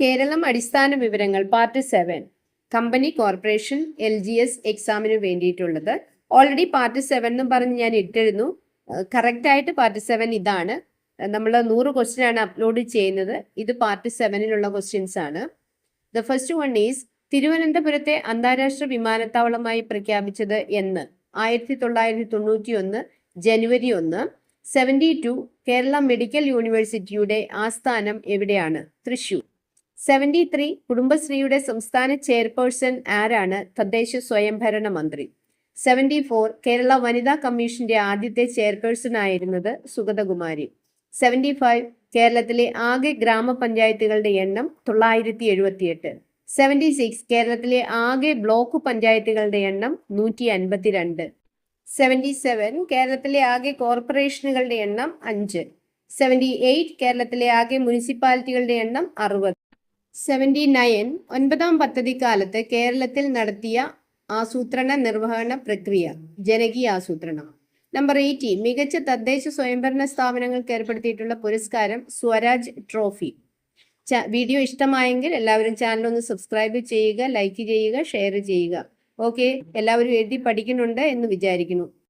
കേരളം അടിസ്ഥാന വിവരങ്ങൾ part seven company corporation L G S എക്സാമിന് വേണ്ടിയിട്ടുള്ളത്. ഓൾറെഡി പാർട്ട് സെവൻ എന്ന് പറഞ്ഞ് ഞാൻ ഇട്ടിരുന്നു. കറക്റ്റായിട്ട് പാർട്ട് സെവൻ ഇതാണ്. നമ്മൾ നൂറ് ക്വസ്റ്റ്യൻ ആണ് അപ്ലോഡ് ചെയ്യുന്നത്. ഇത് പാർട്ട് സെവനിലുള്ള ക്വസ്റ്റ്യൻസ് ആണ്. ദ ഫസ്റ്റ് വൺ ഈസ് തിരുവനന്തപുരത്തെ അന്താരാഷ്ട്ര വിമാനത്താവളമായി പ്രഖ്യാപിച്ചത് എന്ന്. ആയിരത്തി തൊള്ളായിരത്തി തൊണ്ണൂറ്റി ഒന്ന് ജനുവരി ഒന്ന്. സെവന്റി ടു കേരള മെഡിക്കൽ യൂണിവേഴ്സിറ്റിയുടെ ആസ്ഥാനം എവിടെയാണ്? തൃശൂർ സെവന്റി ത്രീ കുടുംബശ്രീയുടെ സംസ്ഥാന ചെയർപേഴ്സൺ ആരാണ്? തദ്ദേശ സ്വയംഭരണ മന്ത്രി. സെവന്റി ഫോർ കേരള വനിതാ കമ്മീഷന്റെ ആദ്യത്തെ ചെയർപേഴ്സൺ ആയിരുന്നത് സുഗതകുമാരി. സെവന്റി ഫൈവ് കേരളത്തിലെ ആകെ ഗ്രാമപഞ്ചായത്തുകളുടെ എണ്ണം തൊള്ളായിരത്തി എഴുപത്തിയെട്ട് സെവന്റി സിക്സ് കേരളത്തിലെ ആകെ ബ്ലോക്ക് പഞ്ചായത്തുകളുടെ എണ്ണം നൂറ്റി അൻപത്തിരണ്ട് സെവന്റി സെവൻ കേരളത്തിലെ ആകെ കോർപ്പറേഷനുകളുടെ എണ്ണം അഞ്ച്. സെവന്റി എയ്റ്റ് കേരളത്തിലെ ആകെ മുനിസിപ്പാലിറ്റികളുടെ എണ്ണം അറുപത്. സെവന്റി നയൻ ഒൻപതാം പദ്ധതി കാലത്ത് കേരളത്തിൽ നടത്തിയ ആസൂത്രണ നിർവഹണ പ്രക്രിയ ജനകീയ ആസൂത്രണം. നമ്പർ എയ്റ്റി മികച്ച തദ്ദേശ സ്വയംഭരണ സ്ഥാപനങ്ങൾക്ക് ഏർപ്പെടുത്തിയിട്ടുള്ള പുരസ്കാരം സ്വരാജ് ട്രോഫി. വീഡിയോ ഇഷ്ടമായെങ്കിൽ എല്ലാവരും ചാനൽ ഒന്ന് സബ്സ്ക്രൈബ് ചെയ്യുക ലൈക്ക് ചെയ്യുക ഷെയർ ചെയ്യുക. ഓക്കെ എല്ലാവരും എഴുതി പഠിക്കുന്നുണ്ട് എന്ന് വിചാരിക്കുന്നു.